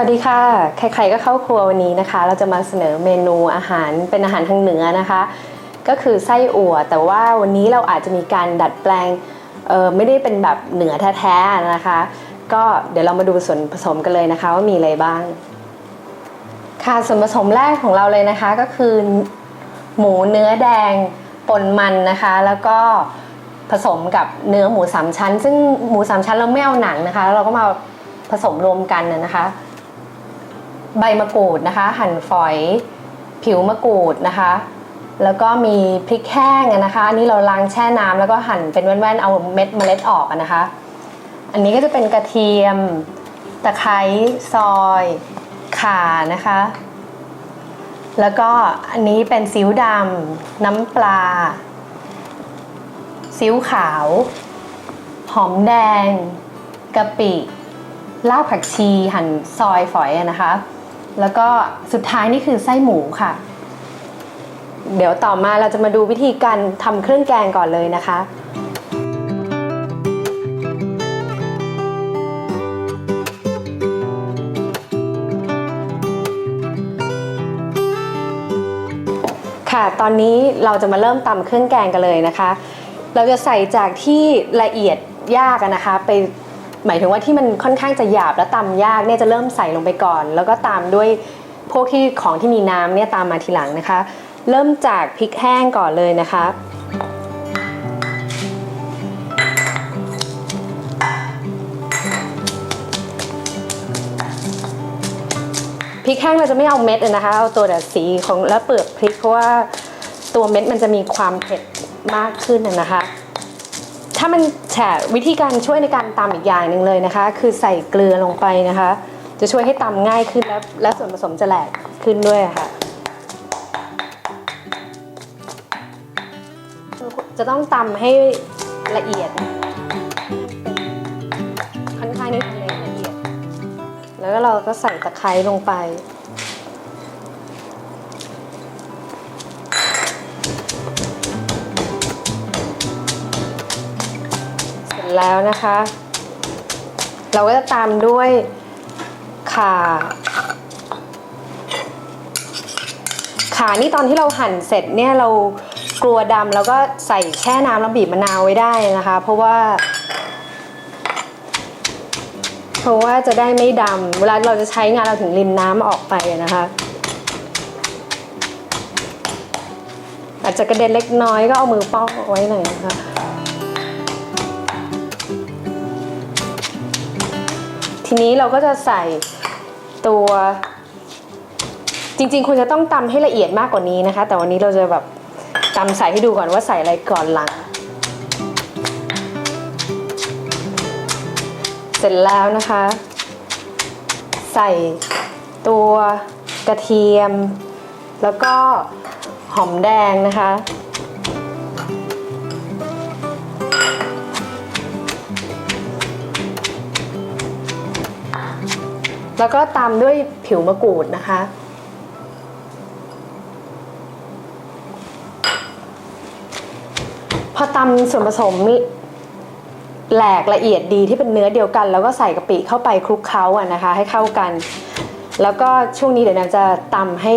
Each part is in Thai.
วัสดีค่ะ ใครๆก็เข้าครัววันนี้นะคะ เราจะมาเสนอเมนูอาหารเป็นอาหารทางเหนือนะคะ ก็คือไส้อั่ว แต่ว่าวันนี้เราอาจจะมีการดัดแปลงเออไม่ได้เป็นแบบเหนือแท้ๆนะคะ ก็เดี๋ยวเรามาดูส่วนผสมกันเลยนะคะ ว่ามีอะไรบ้าง ค่ะส่วนผสมแรกของเราเลยนะคะก็คือ หมูเนื้อแดงป่นมันนะคะ แล้วก็ผสมกับเนื้อหมูสามชั้น ซึ่งหมูสามชั้นเราไม่เอาหนังนะคะ เราก็มาผสมรวมกันนะคะ ใบมะกรูดนะคะ หั่นฝอยผิวมะกรูดนะคะ แล้วก็มีพริกแห้งนะคะ อันนี้เราล้างแช่น้ำแล้วก็หั่นเป็นแว่นๆเอาเม็ดเมล็ดออกนะคะ อันนี้ก็จะเป็นกระเทียมตะไคร้ซอยข่านะคะ แล้วก็อันนี้เป็นซิวดำน้ำปลาซิวขาว หอมแดงกะปิรากผักชีหั่นซอยฝอยนะคะ แล้วก็สุดท้ายนี่คือไส้หมูค่ะ เดี๋ยวต่อมาเราจะมาดูวิธีการทำเครื่องแกงก่อนเลยนะคะค่ะตอนนี้เราจะมาเริ่มตำเครื่องแกงกันเลยนะคะ เราจะใส่จากที่ละเอียดยากนะคะ ไป หมายถึงว่าที่มันค่อนข้างจะหยาบและตำยากเนี่ยจะเริ่มใส่ลงไปก่อน แล้วก็ตามด้วยพวกที่ของที่มีน้ำเนี่ยตามมาทีหลังนะคะ เริ่มจากพริกแห้งก่อนเลยนะคะพริกแห้งเราจะไม่เอาเม็ดนะคะ เอาตัวแต่สีของและเปลือกพริกเพราะว่าตัวเม็ดมันจะมีความเผ็ดมากขึ้นนะคะ ถ้ามันแฉะวิธีการช่วยในการตำอีกอย่างหนึ่งเลยนะคะ คือใส่เกลือลงไปนะคะ จะช่วยให้ตำง่ายขึ้นและและส่วนผสมจะแหลกขึ้นด้วยค่ะ จะต้องตำให้ละเอียดค่อนข้างที่จะละเอียด แล้วเราก็ใส่ตะไคร้ลงไป แล้วนะคะ เราก็จะตามด้วยข่าขานี่ตอนที่เราหั่นเสร็จเนี่ยเรากลัวดำแล้วก็ใส่แช่น้ำแล้วบีบมะนาวไว้ได้นะคะ เพราะว่า เพราะว่าจะได้ไม่ดำเวลาเราจะใช้งานเราถึงรินน้ำออกไปนะคะ อาจจะกระเด็นเล็กน้อยก็เอามือป้องไว้หน่อยนะคะ ทีนี้เราก็จะใส่ตัว จริงๆคุณจะต้องตำให้ละเอียดมากกว่านี้นะคะ แต่วันนี้เราจะแบบตำใส่ให้ดูก่อนว่าใส่อะไรก่อนหลัง เสร็จแล้วนะคะ ใส่ตัวกระเทียม แล้วก็หอมแดงนะคะ แล้วก็ตามด้วยผิวมะกรูดนะคะ พอตำส่วนผสมแหลกละเอียดดีที่เป็นเนื้อเดียวกัน แล้วก็ใส่กะปิเข้าไปคลุกเคล้าอะนะคะ ให้เข้ากัน แล้วก็ช่วงนี้เดี๋ยวนาจะตำให้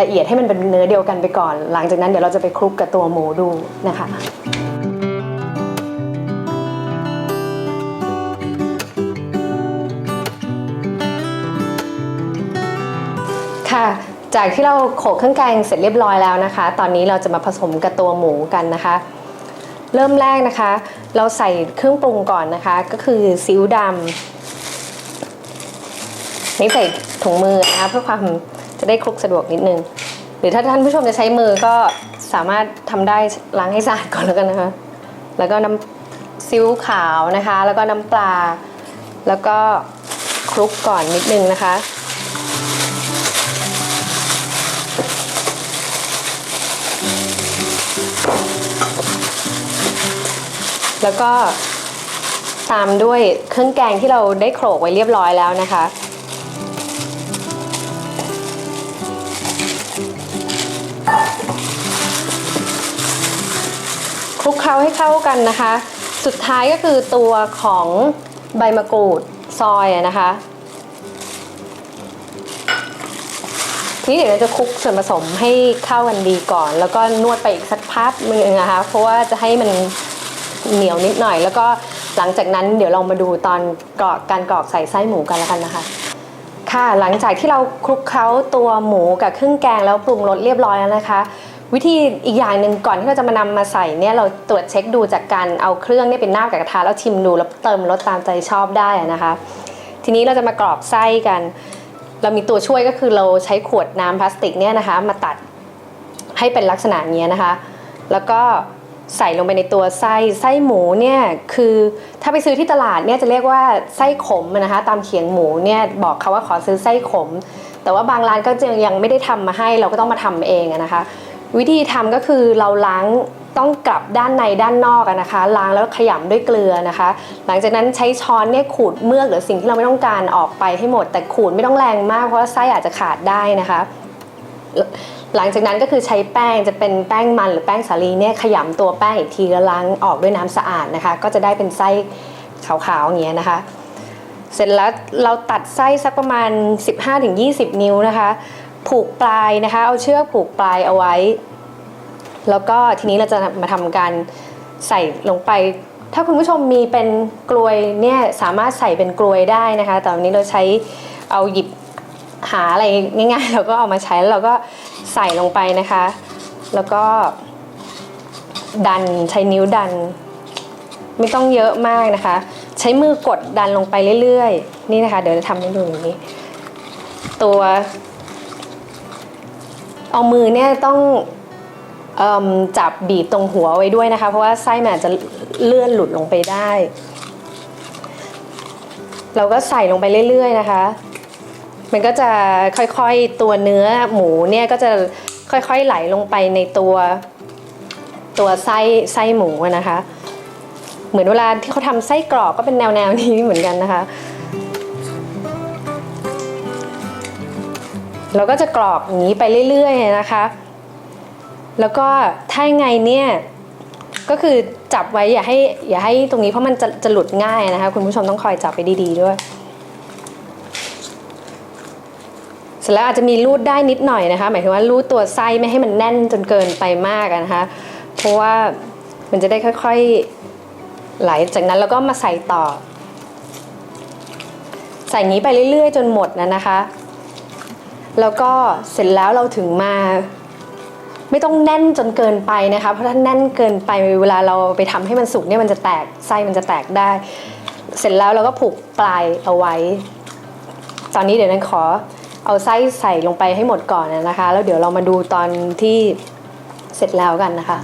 ละเอียดให้มันเป็นเนื้อเดียวกันไปก่อน หลังจากนั้นเดี๋ยวเราจะไปคลุกกับตัวหมูดูนะคะ ค่ะ จากที่เราโขลกเครื่องแกงเสร็จเรียบร้อยแล้วนะคะ ตอนนี้เราจะมาผสมกับตัวหมูกันนะคะ เริ่มแรกนะคะ เราใส่เครื่องปรุงก่อนนะคะ ก็คือซีอิ๊วดำนี่ใส่ถุงมือนะคะเพื่อความจะได้คลุกสะดวกนิดนึง หรือถ้าท่านผู้ชมจะใช้มือก็สามารถทำได้ล้างให้สะอาดก่อนแล้วกันนะคะ แล้วก็น้ำซีอิ๊วขาวนะคะ แล้วก็น้ำปลา แล้วก็คลุกก่อนนิดนึงนะคะ แล้วก็ตามด้วยเครื่องแกงที่เราได้โขลกไว้เรียบร้อยแล้วนะคะ คลุกเคล้าให้เข้ากันนะคะ สุดท้ายก็คือตัวของใบมะกรูดซอยนะคะ ทีนี้เดี๋ยวเราจะคลุกส่วนผสมให้เข้ากันดีก่อน แล้วก็นวดไปอีกสักพักนึงนะคะ เพราะว่าจะให้มัน เหนียวนิดหน่อย แล้วก็หลังจากนั้นเดี๋ยวเรามาดูตอนกรอกการกรอกใส่ไส้หมูกันแล้วกันนะคะ ค่ะหลังจากที่เราคลุกเคล้าตัวหมูกับเครื่องแกงแล้วปรุงรสเรียบร้อยแล้วนะคะ วิธีอีกอย่างหนึ่งก่อนที่เราจะมานำมาใส่เนี่ยเราตรวจเช็คดูจากการเอาเครื่องเนี่ยเป็นหน้ากับกระทะแล้วชิมดูแล้วเติมรสตามใจชอบได้นะคะ ทีนี้เราจะมากรอกไส้กัน เรามีตัวช่วยก็คือเราใช้ขวดน้ำพลาสติกเนี่ยนะคะ มาตัดให้เป็นลักษณะเนี้ยนะคะ แล้วก็ ใส่ลงไปในตัวไส้ไส้หมูเนี่ยคือถ้าไปซื้อที่ตลาดเนี่ยจะเรียกว่าไส้ขมนะคะตามเขียงหมูเนี่ยบอกเขาว่าขอซื้อไส้ขม แต่ว่าบางร้านก็จะยังไม่ได้ทำมาให้เราก็ต้องมาทำเองนะคะ วิธีทำก็คือเราล้างต้องกลับด้านในด้านนอกนะคะ ล้างแล้วขยำด้วยเกลือนะคะ หลังจากนั้นใช้ช้อนเนี่ยขูดเมือกหรือสิ่งที่เราไม่ต้องการออกไปให้หมด แต่ขูดไม่ต้องแรงมากเพราะว่าไส้อาจจะขาดได้นะคะ หลังจากนั้นก็คือใช้แป้งจะเป็นแป้งมันหรือแป้งสาลีเนี่ยขยำตัวแป้งอีกทีแล้วล้างออกด้วยน้ำสะอาดนะคะ ก็จะได้เป็นไส้ขาวๆอย่างเงี้ยนะคะ เสร็จแล้วเราตัดไส้สักประมาณ 15-20 นิ้วนะคะ ผูกปลายนะคะ เอาเชือกผูกปลายเอาไว้ แล้วก็ทีนี้เราจะมาทำการใส่ลงไป ถ้าคุณผู้ชมมีเป็นกลวยเนี่ยสามารถใส่เป็นกลวยได้นะคะ แต่วันนี้เราใช้เอาหยิบ หาอะไรง่ายๆเราก็เอามาใช้แล้วเราก็ใส่ลงไปนะคะ แล้วก็ ดันใช้นิ้วดัน ไม่ต้องเยอะมากนะคะ ใช้มือกดดันลงไปเรื่อยๆ นี่นะคะ เดี๋ยวจะทำให้ดูอย่างนี้ ตัว เอามือเนี่ยต้องอจับบีบตรงหัวไว้ด้วยนะคะ เพราะว่าไส้มันอาจจะเลื่อนหลุดลงไปได้ เราก็ใส่ลงไปเรื่อยๆนะคะ มันก็จะค่อยๆตัวเนื้อหมูเนี่ยก็จะค่อยๆไหลลงไปในตัวตัวไส้ไส้หมูนะคะ เหมือนเวลาที่เขาทำไส้กรอกก็เป็นแนวแนวๆนี้เหมือนกันนะคะเราก็จะกรอกอย่างนี้ไปเรื่อยๆนะคะ แล้วก็ถ้ายังไงเนี่ยก็คือจับไว้อย่าให้อย่าให้ตรงนี้เพราะมันจะจะหลุดง่ายนะคะ คุณผู้ชมต้องคอยจับไปดี ๆด้วย เสร็จแล้วอาจจะมีรูดได้นิดหน่อยนะคะ หมายถึงว่ารูดตัวไส้ไม่ให้มันแน่นจนเกินไปมากนะคะ เพราะว่ามันจะได้ค่อยๆไหลจากนั้นเราก็มาใส่ต่อ ใส่อย่างนี้ไปเรื่อยๆ จนหมดนะนะคะ แล้วก็เสร็จแล้วเราถึงมาไม่ต้องแน่นจนเกินไปนะคะ เพราะถ้าแน่นเกินไปเวลาเราไปทำให้มันสุกเนี่ยมันจะแตกไส้มันจะแตกได้ เสร็จแล้วเราก็ผูกปลายเอาไว้ ตอนนี้เดี๋ยวนั้นขอ เอาไส้ใส่ลงไปให้หมดก่อนนะคะ แล้วเดี๋ยวเรามาดูตอนที่เสร็จแล้วกันนะคะ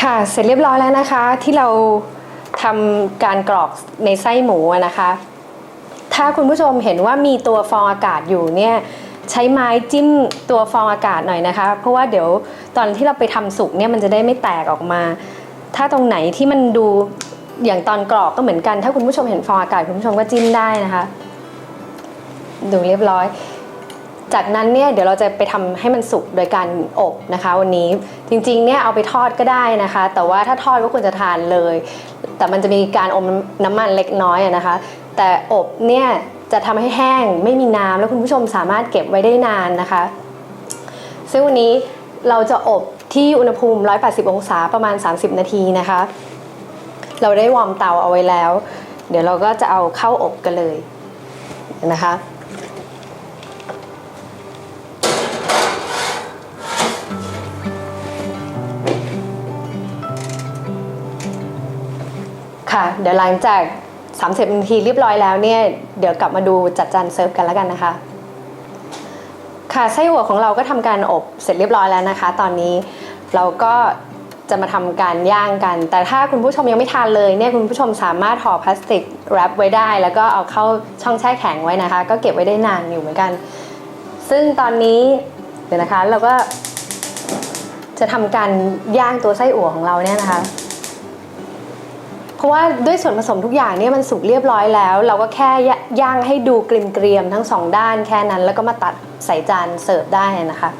ค่ะเสร็จเรียบร้อยแล้วนะคะที่เราทำการกรอกในไส้หมูนะคะ ถ้าคุณผู้ชมเห็นว่ามีตัวฟองอากาศอยู่เนี่ย ใช้ไม้จิ้มตัวฟองอากาศหน่อยนะคะ เพราะว่าเดี๋ยวตอนที่เราไปทำสุกเนี่ยมันจะได้ไม่แตกออกมา ถ้าตรงไหนที่มันดูอย่างตอนกรอกก็เหมือนกัน ถ้าคุณผู้ชมเห็นฟองอากาศคุณผู้ชมก็จิ้มได้นะคะ ดูเรียบร้อย จากนั้นเนี่ยเดี๋ยวเราจะไปทำให้มันสุกโดยการอบนะคะ วันนี้จริงๆเนี่ยเอาไปทอดก็ได้นะคะ แต่ว่าถ้าทอดก็ควรจะทานเลย แต่มันจะมีการอมน้ำมันเล็กน้อยนะคะ แต่อบเนี่ย จะทำให้แห้งไม่มีน้ำแล้วคุณผู้ชมสามารถเก็บไว้ได้นานนะคะ ซึ่งวันนี้เราจะอบที่อุณหภูมิ 180 องศาประมาณ 30 นาทีนะคะ เราได้วอร์มเตาเอาไว้แล้ว เดี๋ยวเราก็จะเอาเข้าอบกันเลยนะคะค่ะเดี๋ยวหลังจาก 30นาทีเรียบร้อยแล้วเนี่ยเดี๋ยวกลับมาดูจัดจานเสิร์ฟกันแล้วกันนะคะค่ะไส้อั่วของเราก็ทำการอบเสร็จเรียบร้อยแล้วนะคะ ตอนนี้เราก็จะมาทำการย่างกัน แต่ถ้าคุณผู้ชมยังไม่ทานเลยเนี่ยคุณผู้ชมสามารถห่อพลาสติกแรปไว้ได้ แล้วก็เอาเข้าช่องแช่แข็งไว้นะคะ ก็เก็บไว้ได้นานอยู่เหมือนกัน ซึ่งตอนนี้เดี๋ยวนะคะเราก็จะทำการย่างตัวไส้อั่วของเราเนี่ยนะคะ ราะว่าด้วยส่วนผสมทุกอย่างเนี่ยมันสุกเรียบร้อยแล้ว เราก็แค่ย่างให้ดูกลิ่นเกรียมทั้งสองด้านแค่นั้น แล้วก็มาตัดใส่จานเสิร์ฟได้นะคะ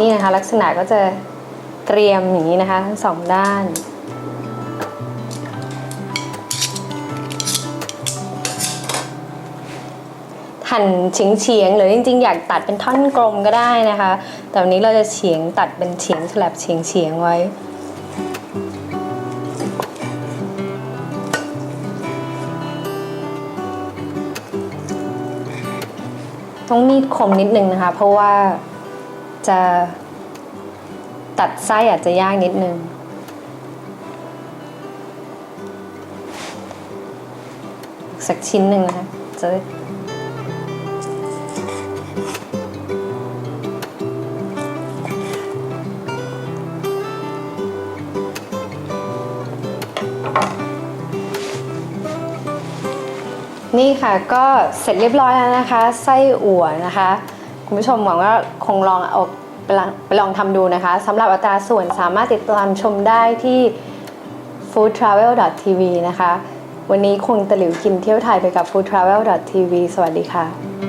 นี่นะคะลักษณะก็จะเกรียมอย่างนี้นะคะ ทั้งสองด้าน หั่นเฉียงเฉียงๆหรือจริงๆ อยากตัดเป็นท่อนกลมก็ได้นะคะ แต่วันนี้เราจะเฉียงตัดเป็นเฉียงสลับเฉียงเฉียงๆไว้ ต้องมีดคมนิดนึงนะคะ เพราะว่าจะตัดไส้อาจจะยากนิดนึงสักชิ้นหนึ่งนะคะจะ นี่ค่ะก็เสร็จเรียบร้อยแล้วนะคะ ไส้อั่วนะคะ คุณผู้ชมหวังว่าคงลองเอาไปลองไปลองทำดูนะคะสำหรับอัตราส่วนสามารถติดตามชมได้ที่ foodtravel.tv นะคะ วันนี้คงตะหลิวกินเที่ยวไทยไปกับ foodtravel.tv สวัสดีค่ะ